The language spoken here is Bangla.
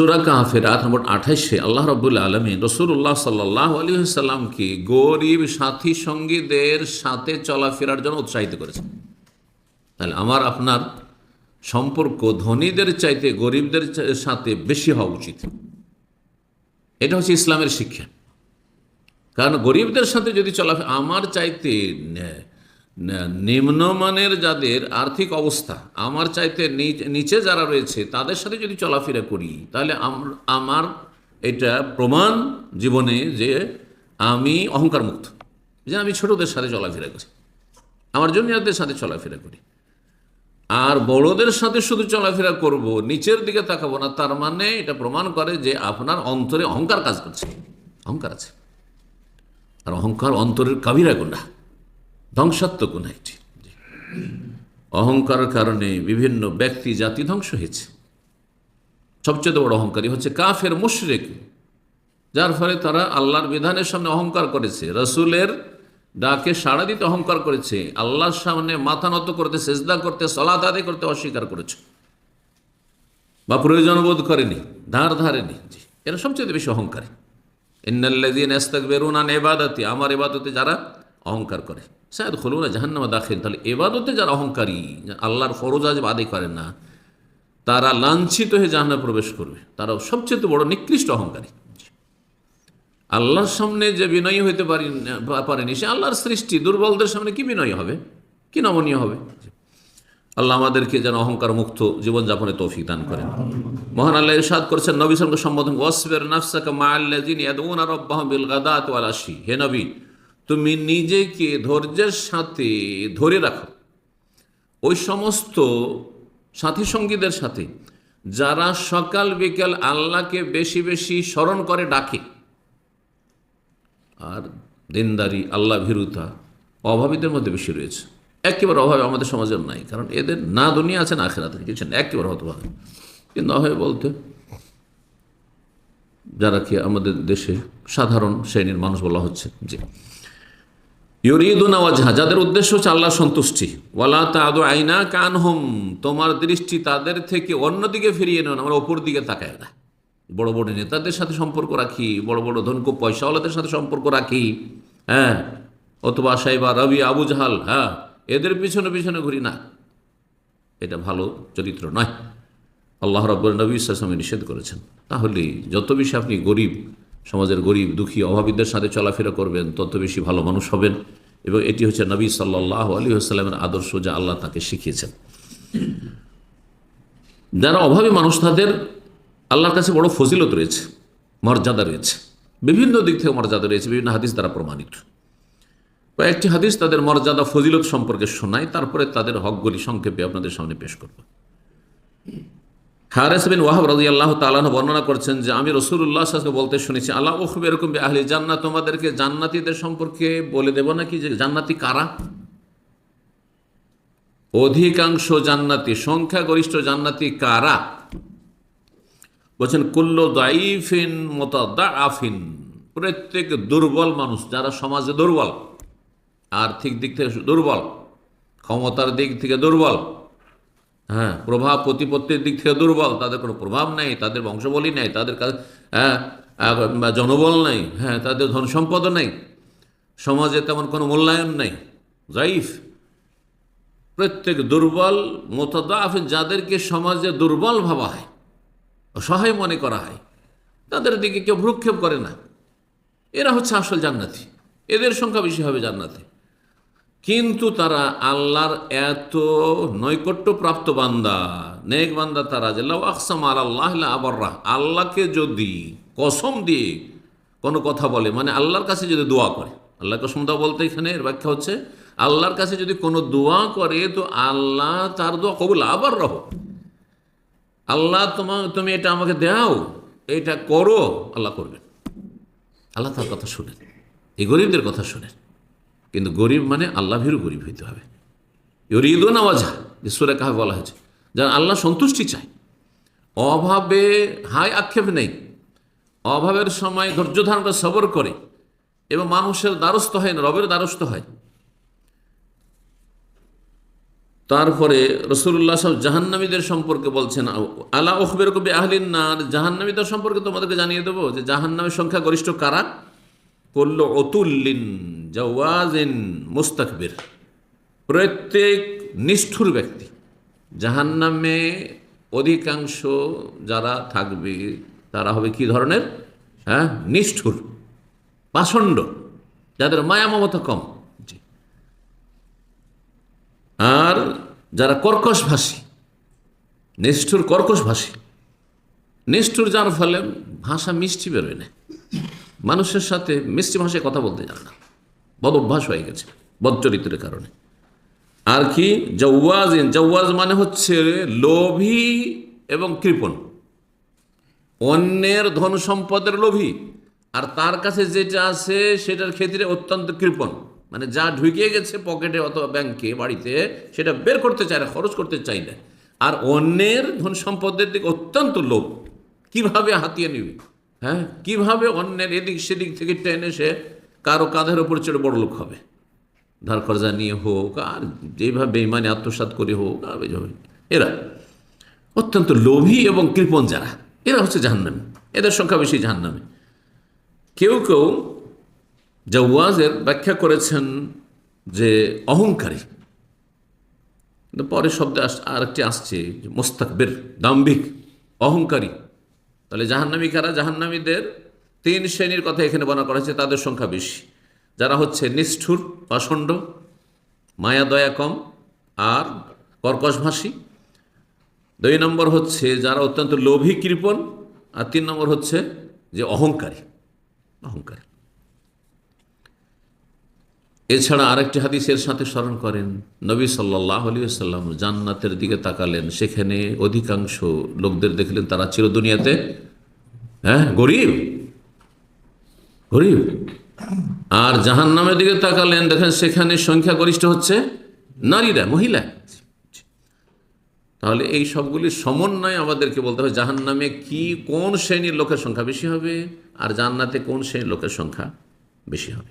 সুরা কাহাফের আট নম্বর আঠাইশে আল্লাহ রবুল্লা আলমী রসুল্লাহ সাল্লাহ আলী সাল্লামকে গরিব সাথী সঙ্গীদের সাথে চলাফেরার জন্য উৎসাহিত করেছেন। তাহলে আমার, আপনার সম্পর্ক ধনীদের চাইতে গরিবদের সাথে বেশি হওয়া উচিত। এটা হচ্ছে ইসলামের শিক্ষা। কারণ গরিবদের সাথে যদি চলাফেরা আমার চাইতে নিম্নমানের যাদের আর্থিক অবস্থা, আমার চাইতে নিচ- যারা রয়েছে, তাদের সাথে যদি চলাফেরা করি, তাহলে আমার এটা প্রমাণ জীবনে যে আমি অহংকার মুক্ত যে আমি ছোটদের সাথে চলাফেরা করি, আমার জুনিয়রদের সাথে চলাফেরা করি। আর বড়দের সাথে শুধু চলাফেরা করব, নিচের দিকে তাকাবো না, তার মানে এটা প্রমাণ করে যে আপনার অন্তরে অহংকার কাজ করছে। অহংকার আছে। আর অহংকার অন্তরের কাবিরা গুণা। ধ্বংসাত্মক গুণা একটি। জি। অহংকারের কারণে বিভিন্ন ব্যক্তি, জাতি ধ্বংস হয়েছে। সবচেয়ে বড় অহংকারী হচ্ছে কাফের মুশরেক, যার ফলে তারা আল্লাহর বিধানের সামনে অহংকার করেছে। রসুলের ডাকে সাড়া দিতে অহংকার করেছে। আল্লাহর সামনে মাথা নত করতে, সেজদা করতে, সলাত আদায় করতে অস্বীকার করেছে। বা প্রয়োজন বোধ করেনি, ধার ধারেনি। এরা সবচেয়ে বেশি অহংকারী। ইন্নাল্লাযীনা ইস্তাকবিরুনা আন ইবাদাতি, আমার এবাদতে যারা অহংকার করে। শায়দ খুলুনা জাহান্নামা দাখিল। তাহলে এবাদতে যারা অহংকারী আল্লাহর ফরজ আজ আদায় করে না, তারা লাঞ্ছিত হয়ে জাহান্নামে প্রবেশ করবে। তারা সবচেয়ে বড় নিকৃষ্ট অহংকারী। আল্লাহর সামনে যে বিনয়ী হইতে পারি পারেনি, সে আল্লাহর সৃষ্টি, দুর্বলদের সামনে কি বিনয়ী হবে? কি নমনীয় হবে? আল্লাহ আমাদেরকে যেন অহংকার মুক্ত জীবনযাপনে তৌফিক দান করেন। মহান আল্লাহ ইরশাদ করেছেন, নবী সালকে সম্বোধন ওয়াসবির নাফসাকা মাআল্লাযিন ইয়াদউনা রাব্বাহুম বিল গাদাত হে নবী তুমি নিজেকে ধৈর্যের সাথে ধরে রাখো। ওই সমস্ত সাথী সঙ্গীদের সাথে যারা সকাল বিকাল আল্লাহকে বেশি বেশি স্মরণ করে ডাকে। আর দিনদারি আল্লাহ ভীরুতা অভাবীদের মধ্যে বেশি রয়েছে। একেবারে অভাবে আমাদের সমাজের নাই, কারণ এদের না দুনিয়া আছে, না আখেরাতে কিছু না একেবারে হতে পারে কিন্তু অভাবে বলতে, যারা কি আমাদের দেশে সাধারণ শ্রেণির মানুষ বলা হচ্ছে জি ইউরিদুন ওয়াজহা, যাদের উদ্দেশ্য হচ্ছে আল্লাহ সন্তুষ্টি। ওয়ালা তাদু আইনা কান হোম তোমার দৃষ্টি তাদের থেকে অন্যদিকে ফিরিয়ে নেন আমরা ওপর দিকে তাকায় না। বড় বড় নেতাদের সাথে সম্পর্ক রাখি, বড় বড় ধনক পয়সাওয়ালাদের সাথে সম্পর্ক রাখি হ্যাঁ অথবা সাইবা রবি আবু জাহাল হ্যাঁ এদের পিছনে পিছনে ঘুরি না। এটা ভালো চরিত্র নয়। আল্লাহ রব্বর নবী ইসলামে নিষেধ করেছেন। তাহলে যত বেশি আপনি গরিব সমাজের গরিব, দুঃখী, অভাবীদের সাথে চলাফেরা করবেন, তত বেশি ভালো মানুষ হবেন। এবং এটি হচ্ছে নবী সাল্লাহ আলী আসসালামের আদর্শ যা আল্লাহ তাকে শিখিয়েছেন। যারা অভাবী মানুষ, তাদের আল্লাহর কাছে বড় ফজিলত রয়েছে, মর্যাদা রয়েছে। বিভিন্ন দিক থেকে মর্যাদা রয়েছে, বিভিন্ন হাদিস দ্বারা প্রমাণিত। কয়েকটি হাদিস তাদের মর্যাদা, ফজিলত সম্পর্কে শোনায় তারপরে তাদের হকগুলি সংক্ষেপে আপনাদের সামনে পেশ করব। হারেস বিন ওয়াহাব রাজি আল্লাহ তালাহ বর্ণনা করছেন যে, আমি রসুল্লাহ সাহকে বলতে শুনেছি, আল্লাহ ওখব এরকম আহলি জান্নাত তোমাদেরকে জান্নাতিদের সম্পর্কে বলে দেব নাকি যে, জান্নাতি কারা? অধিকাংশ জান্নাতি, সংখ্যাগরিষ্ঠ জান্নাতি কারা? বলছেন, কুল্ল দাইফিন মোতাদা আফিন প্রত্যেক দুর্বল মানুষ যারা সমাজে দুর্বল, আর্থিক দিক থেকে দুর্বল, ক্ষমতার দিক থেকে দুর্বল হ্যাঁ প্রভাব প্রতিপত্তির দিক থেকে দুর্বল, তাদের কোনো প্রভাব নেই, তাদের বংশবলী নেই, তাদের হ্যাঁ জনবল নেই হ্যাঁ তাদের ধন সম্পদও নেই, সমাজে তেমন কোনো মূল্যায়ন নেই জাইফ প্রত্যেক দুর্বল মোতাদাফ যাদেরকে সমাজে দুর্বল ভাবা হয়, অসহায় মনে করা হয়, তাদের দিকে কেউ ভ্রুক্ষেপ করে না। এরা হচ্ছে আসল জান্নাতি, এদের সংখ্যা বেশি হবে জান্নাতে। কিন্তু তারা আল্লাহর এত নৈকট্য প্রাপ্ত বান্দা, নেক বান্দা তারা যে আকসাম আল্লাহ আবররাহ আল্লাহকে যদি কসম দিয়ে কোনো কথা বলে মানে আল্লাহর কাছে যদি দোয়া করে, আল্লাহ কসম দেওয়া বলতে এখানে এর ব্যাখ্যা হচ্ছে, আল্লাহর কাছে যদি কোনো দোয়া করে, তো আল্লাহ তার দোয়া কবুল আবার রহ আল্লাহ তোমার তুমি এটা আমাকে দাও, এটা করো, আল্লাহ করবেন। আল্লাহ তার কথা শুনেন। এই গরিবদের কথা শুনেন। কিন্তু গরিব মানে আল্লাহ ভীরু গরিব হইতে হবে। ইউরিদু নামাজা যে সুরে কাহা বলা হয়েছে, যারা আল্লাহ সন্তুষ্টি চায়। অভাবে হাই আক্ষেপ নেই। অভাবের সময় ধৈর্য ধারণ করে সবর করে এবং মানুষের দ্বারস্থ হয় না, রবের দ্বারস্থ হয়। তারপরে রসুল্লাহ সব জাহান্নামীদের সম্পর্কে বলছেন, আলা ওখবের কবি আহলিন নার, জাহান্নামীদের সম্পর্কে তোমাদেরকে জানিয়ে দেবো যে জাহান্নামের সংখ্যা গরিষ্ঠ কারা? করল অতুল্লিন জওয়াজিন মুস্তাকবির। প্রত্যেক নিষ্ঠুর ব্যক্তি জাহান্নামে অধিকাংশ যারা থাকবে, তারা হবে কি ধরনের? হ্যাঁ নিষ্ঠুর, পাষণ্ড, যাদের মায়া মমতা কম। আর যারা কর্কশভাষী, নিষ্ঠুর কর্কশভাষী, নিষ্ঠুর যার ফলে ভাষা মিষ্টি বেরোয় না। মানুষের সাথে মিষ্টি ভাষায় কথা বলতে জানে না। বদ অভ্যাস হয়ে গেছে বদচরিত্রের কারণে। আর কি? জওয়াজ জওয়াজ মানে হচ্ছে লোভী এবং কৃপণ। অন্যের ধন সম্পদের লোভী, আর তার কাছে যেটা আছে সেটার ক্ষেত্রে অত্যন্ত কৃপণ। মানে যা ঢুকিয়ে গেছে পকেটে অথবা ব্যাংকে, বাড়িতে, সেটা বের করতে চায় না, খরচ করতে চাই না। আর অন্যের ধন সম্পদের দিকে অত্যন্ত লোভ। কীভাবে হাতিয়ে নিবে? হ্যাঁ? কীভাবে অন্যের এদিক সেদিক থেকে টেনে সে কারও কাঁধের ওপর চড়ে বড় লোক হবে? ধার কর্জা নিয়ে হোক, আর যেভাবে বেইমানে আত্মসাত করে হোক, আর এরা অত্যন্ত লোভী এবং কৃপণ যারা, এরা হচ্ছে জাহান্নামী। এদের সংখ্যা বেশি জাহান্নামী। কেউ কেউ জাওয়াজের ব্যাখ্যা করেছেন যে অহংকারী। পরে শব্দে আস, আরেকটি আসছে মোস্তাকবের, দাম্ভিক, অহংকারী। তাহলে জাহান্নামী কারা জাহান্নামীদের তিন শ্রেণির কথা এখানে বর্ণনা করা হয়েছে, তাদের সংখ্যা বেশি। যারা হচ্ছে নিষ্ঠুর, পাষণ্ড মায়া দয়া কম আর কর্কশভাষী দুই নম্বর হচ্ছে যারা অত্যন্ত লোভী কৃপণ, আর তিন নম্বর হচ্ছে যে অহংকারী। অহংকারী। এছাড়া আরেকটি হাদিসের সাথে স্মরণ করেন, নবী সাল্লাহ আলী জান্নাতের দিকে তাকালেন, সেখানে অধিকাংশ লোকদের দেখলেন তারা ছিল দুনিয়াতে হ্যাঁ গরিব গরিব। আর জাহান নামের দিকে তাকালেন, দেখেন সেখানে সংখ্যা গরিষ্ঠ হচ্ছে নারীরা, মহিলা। তাহলে এই সবগুলির সমন্বয় আমাদেরকে বলতে হবে জাহান নামে কি, কোন শ্রেণির লোকের সংখ্যা বেশি হবে, আর জান্নাতে কোন শ্রেণির লোকের সংখ্যা বেশি হবে।